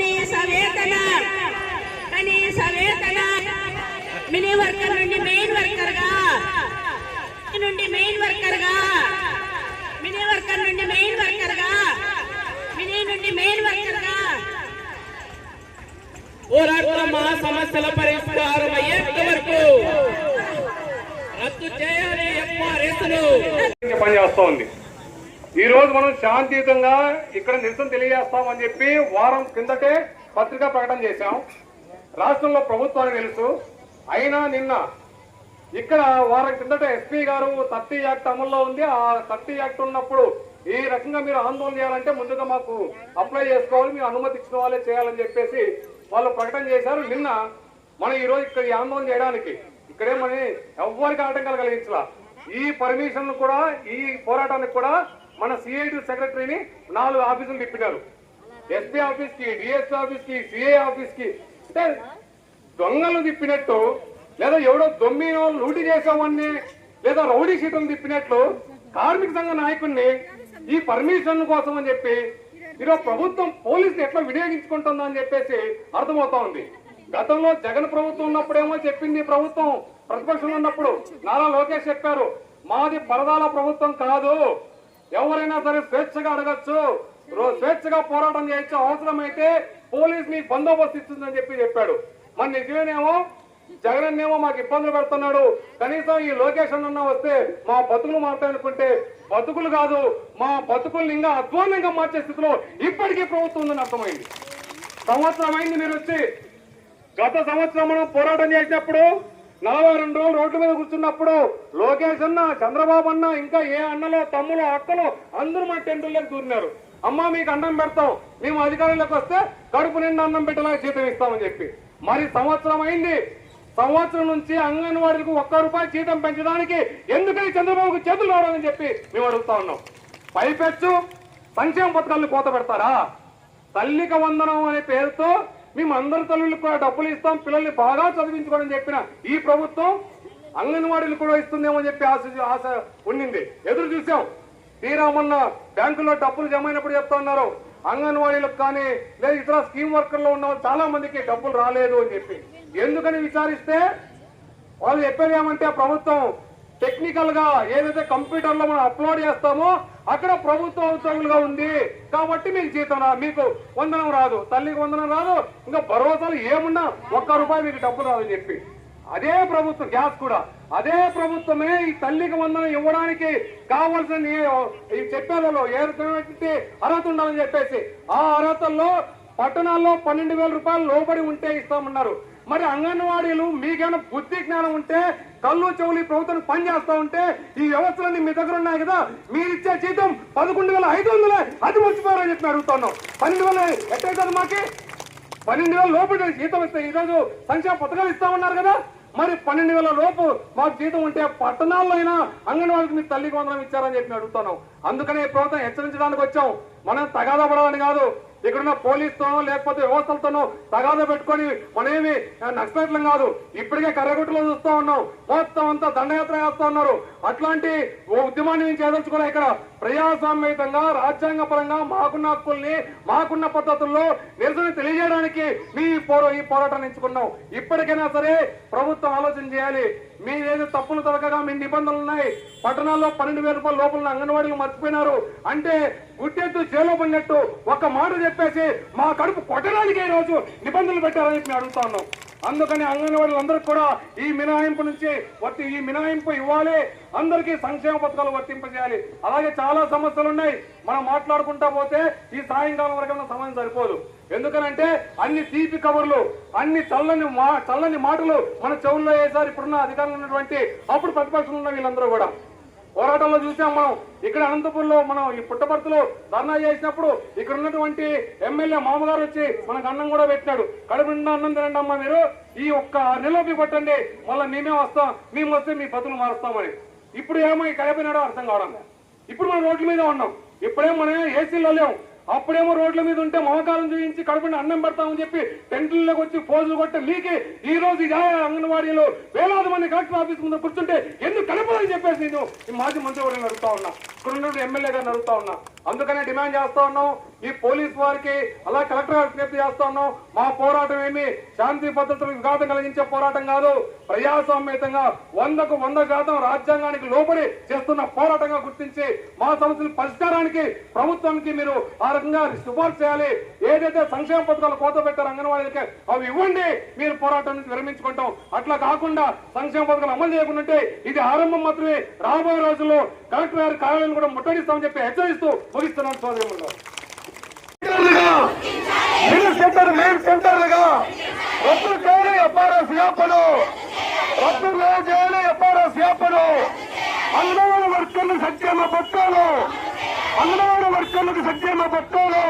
కనీస వేతన కనీస వేతన. మినీ వర్కర్ నుండి మెయిన్ వర్కర్గా నుండి మెయిన్ వర్కర్గా మినీ వర్కర్ నుండి మెయిన్ వర్కర్గా మినీ నుండి మెయిన్ వర్కర్గా పోరాటం మా సమస్యల పరిష్కారం అయ్యేంత వరకు రద్దు చేయాలి ఎఫ్ఆర్ఎస్ను పనిచేస్తా ఉంది ఈ రోజు మనం శాంతియుతంగా ఇక్కడ నిరసన తెలియజేస్తామని చెప్పి వారం కిందటే పత్రికా ప్రకటన చేశాం. రాష్ట్రంలో ప్రభుత్వానికి తెలుసు. అయినా నిన్న ఇక్కడ వారం కిందట ఎస్పీ గారు థర్టీ యాక్ట్ అమల్లో ఉంది. ఆ థర్టీ యాక్ట్ ఉన్నప్పుడు ఈ రకంగా మీరు ఆందోళన చేయాలంటే ముందుగా మాకు అప్లై చేసుకోవాలి. మీరు అనుమతి ఇచ్చిన వాళ్ళే చేయాలని చెప్పేసి వాళ్ళు ప్రకటన చేశారు. నిన్న మనం ఈరోజు ఇక్కడ ఈ ఆందోళన చేయడానికి ఇక్కడే మన ఎవ్వరికి ఆటంకాలు కలిగించలా. ఈ పర్మిషన్ కూడా ఈ పోరాటానికి కూడా మన సిఐటి సెక్రటరీని నాలుగు ఆఫీసులు తిప్పినారు. ఎస్పీ ఆఫీస్కి డిఎస్పీ ఆఫీస్కి సిఐ ఆఫీస్కి. అంటే దొంగలు తిప్పినట్టు లేదా ఎవడో దొమ్మినో లూటి చేసామని లేదా రౌడీ షీటులు తిప్పినట్లు కార్మిక సంఘ నాయకుడిని ఈ పర్మిషన్ కోసం అని చెప్పి ఈరోజు ప్రభుత్వం పోలీసులు ఎట్లా వినియోగించుకుంటుందో అని చెప్పేసి అర్థమవుతా ఉంది. గతంలో జగన్ ప్రభుత్వం ఉన్నప్పుడేమో చెప్పింది ప్రభుత్వం ప్రతిపక్షంలో ఉన్నప్పుడు నారా లోకేష్ చెప్పారు మాది పరదాల ప్రభుత్వం కాదు. ఎవరైనా సరే స్వేచ్ఛగా అడగచ్చు. స్వేచ్ఛగా పోరాటం చేయొచ్చు అవసరమైతే పోలీస్ మీకు బందోబస్తు ఇస్తుందని చెప్పి చెప్పాడు. మరి నిజమేనేమో? జగన్ ఏమో మాకు ఇబ్బందులు పెడుతున్నాడు. కనీసం ఈ లొకేషన్ అన్న వస్తే మా బతుకులు మాట్లాడుకుంటే బతుకులు కాదు మా బతుకుల్ని ఇంకా అధ్వాన్యంగా మార్చే స్థితిలో ఇప్పటికీ ప్రభుత్వం ఉందని అర్థమైంది. సంవత్సరం అయింది మీరు వచ్చి గత సంవత్సరం మనం పోరాటం చేసినప్పుడు నలభై రెండు రోజులు రోడ్ల మీద కూర్చున్నప్పుడు లోకేష్ అన్న చంద్రబాబు అన్న ఇంకా ఏ అన్నలో తమ్ముడు అక్కలు అందరూ మా టెంటుల్లోకి దూరినారు అమ్మ మీకు అన్నం పెడతాం. మేము అధికారంలోకి వస్తే కడుపు నిండా అన్నం పెట్టేలాగా జీతం ఇస్తామని చెప్పి. మరి సంవత్సరం అయింది. సంవత్సరం నుంచి అంగన్వాడీలకు ఒక్క రూపాయి జీతం పెంచడానికి ఎందుకని చంద్రబాబుకు చేతులు రావడని చెప్పి మేము అడుగుతా ఉన్నాం. పైపెచ్చు సంక్షేమ పథకాలను కోత పెడతారా? తల్లిక వందనం అనే పేరుతో మేము అందరి తల్లులకు కూడా డబ్బులు ఇస్తాం పిల్లల్ని బాగా చదివించుకోమని చెప్పిన ఈ ప్రభుత్వం అంగన్వాడీలు కూడా ఇస్తుందేమో చెప్పి ఆశ ఆశ ఉండింది. ఎదురు చూసాం. తీరా మొన్న బ్యాంకులో డబ్బులు జమ అయినప్పుడు చెప్తా ఉన్నారు అంగన్వాడీలకు కానీ లేదా ఇతర స్కీమ్ వర్కర్లో ఉన్న చాలా మందికి డబ్బులు రాలేదు అని చెప్పి. ఎందుకని విచారిస్తే వాళ్ళు చెప్పేది ఏమంటే ప్రభుత్వం టెక్నికల్గా ఏదైతే కంప్యూటర్లో మనం అప్లోడ్ చేస్తామో అక్కడ ప్రభుత్వ ఉద్యోగులుగా ఉంది. కాబట్టి మీకు జీతం మీకు వందనం రాదు. తల్లికి వందనం రాదు. ఇంకా భరోసాలు ఏమున్నా ఒక్క రూపాయి మీకు డబ్బు రాదని చెప్పి. అదే ప్రభుత్వం గ్యాస్ కూడా. అదే ప్రభుత్వమే ఈ తల్లికి వందనం ఇవ్వడానికి కావాల్సిన ఈ- ఈ ఏదైతే అర్హత ఉండాలని చెప్పేసి. ఆ అర్హతల్లో పట్టణాల్లో పన్నెండు వేల రూపాయలు లోబడి ఉంటే ఇస్తామన్నారు. మరి అంగన్వాడీలు మీకేమైనా బుద్ధి జ్ఞానం ఉంటే కళ్ళు చెవులు ప్రభుత్వం పని చేస్తా ఉంటే ఈ వ్యవస్థలన్నీ మీ దగ్గర ఉన్నాయి కదా? మీరు ఇచ్చే జీతం పదకొండు వేల ఐదు వందలే. అది మర్చిపోయారని చెప్పి అడుగుతున్నాం పన్నెండు వేల ఎట్టయితుంది మాకి? పన్నెండు వేల లోపు జీతం ఇస్తే ఈరోజు సంక్షేమ పథకాలు ఇస్తా ఉన్నారు కదా? మరి పన్నెండు వేల లోపు మాకు జీతం ఉంటే పట్టణాల్లో అయినా అంగన్వాడికి మీ తల్లికి వందనం ఇచ్చారని చెప్పి అడుగుతున్నాం అందుకనే ప్రభుత్వం హెచ్చరించడానికి వచ్చాం. మనం తగాదా పడాలని కాదు. ఇక్కడున్న పోలీసుతోనో లేకపోతే వ్యవస్థలతోనో తగాదా పెట్టుకొని మనమేమి నక్సలైట్లం కాదు. ఇప్పటికే కర్రగుట్టలో చూస్తూ ఉన్నాం. మొత్తం అంతా దండయాత్ర చేస్తూ ఉన్నారు. అట్లాంటి ఓ ఉద్యమాన్ని మేము చేదలుచుకున్నా ఇక్కడ. ప్రజాస్వామ్యతంగా రాజ్యాంగ పరంగా మాకున్న హక్కుల్ని మాకున్న పద్ధతుల్లో నిరసన తెలియజేయడానికి మీ పోరా ఈ పోరాటాన్ని ఎంచుకున్నాం. ఇప్పటికైనా సరే ప్రభుత్వం ఆలోచన చేయాలి. మీ తప్పులు తొలగగా మీ నిబంధనలు ఉన్నాయి. పట్టణాల్లో పన్నెండు వేల రూపాయల లోపల అంగన్వాడీలు మర్చిపోయినారు. అంటే గుట్టెత్తు చేలో పడినట్టు ఒక్క మాట చెప్పేసి మా కడుపు కొట్టడానికి ఈ రోజు నిబంధనలు పెట్టారని చెప్పి మేము అడుగుతా ఉన్నాం. అందుకని అంగన్వాడీలందరికీ కూడా ఈ మినహాయింపు నుంచి వర్తి ఈ మినహాయింపు ఇవ్వాలి. అందరికీ సంక్షేమ పథకాలు వర్తింపజేయాలి. అలాగే చాలా సమస్యలు ఉన్నాయి మనం మాట్లాడుకుంటా పోతే ఈ సాయంకాలం వరకు సమయం సరిపోదు. ఎందుకనంటే అన్ని తీపి కబుర్లు అన్ని చల్లని మా చల్లని మాటలు మన చెవుల్లో వేసారు ఇప్పుడున్న అధికారులు ఉన్నటువంటి అప్పుడు ప్రతిపక్షంలో ఉన్న వీళ్ళందరూ కూడా. పోరాటంలో చూసాం మనం. ఇక్కడ అనంతపురంలో మనం ఈ పుట్టపర్తిలో ధర్నా చేసినప్పుడు ఇక్కడ ఉన్నటువంటి ఎమ్మెల్యే మామగారు వచ్చి మనకు అన్నం కూడా పెట్టాడు కడుపు నిండా అన్నం తినండి అమ్మా మీరు. ఈ ఒక్క నిలోపి పట్టండి మళ్ళీ మేమే వస్తాం. మేము వస్తే మీ బతులు మారుస్తామని. ఇప్పుడు ఏమో ఈ కలిపినాడో అర్థం కావడం ఇప్పుడు మనం రోడ్ల మీద ఉన్నాం. ఇప్పుడేం మనం ఏసీలో లేవు అప్పుడేమో రోడ్ల మీద ఉంటే మమకారం చూపించి కడుపుని అన్నం పెడతామని చెప్పి టెంట్లలోకి వచ్చి పోజులు కొట్టి లీకి ఈ రోజు ఇదే అంగన్వాడీలో వేలాది మంది కలెక్టర్ ఆఫీస్ ముందు కూర్చుంటే ఎందుకు కలపదని చెప్పేసి నేను ఈ మాజీ మంత్రి అడుగుతా ఉన్నా. ఇక్కడ ఎమ్మెల్యే గారిని అడుగుతా ఉన్నా. అందుకనే డిమాండ్ చేస్తా ఉన్నాం. ఈ పోలీస్ వారికి అలా కలెక్టర్ విజ్ఞప్తి చేస్తా ఉన్నాం. మా పోరాటం ఏమి? శాంతి భద్రతలకు విఘాతం కలిగించే పోరాటం కాదు. ప్రజాస్వామ్యతంగా వందకు వంద శాతం రాజ్యాంగానికి లోబడి చేస్తున్న పోరాటంగా గుర్తించి మా సమస్యల పరిష్కారానికి ప్రభుత్వానికి మీరు ఆ రకంగా సిఫార్సు చేయాలి. ఏదైతే సంక్షేమ పథకాలు కోత పెట్టారు అంగన్వాడీలకి అవి ఇవ్వండి. మీరు పోరాటం నుంచి విరమించుకుంటాం. అట్లా కాకుండా సంక్షేమ పథకాలు అమలు చేయకుండా ఇది ఆరంభం మాత్రమే. రాబోయే రోజుల్లో కలెక్టర్ గారి కార్యాలయం కూడా ముట్టడిస్తామని చెప్పి హెచ్చరిస్తూ ముగిస్తున్నాను సోదరులు సెంటర్ మెయిన్ సెంటర్లుగా రద్దు చేయాలి ఎఫ్ఆర్ఎస్ వ్యాపను రద్దు చేయాలి ఎఫ్ఆర్ఎస్ వ్యాపను అంగన్వాడీ వర్కర్లు సంక్షేమ పట్టాలు అంగన్వాడీ వర్కర్లకు సంక్షేమ పట్టాలు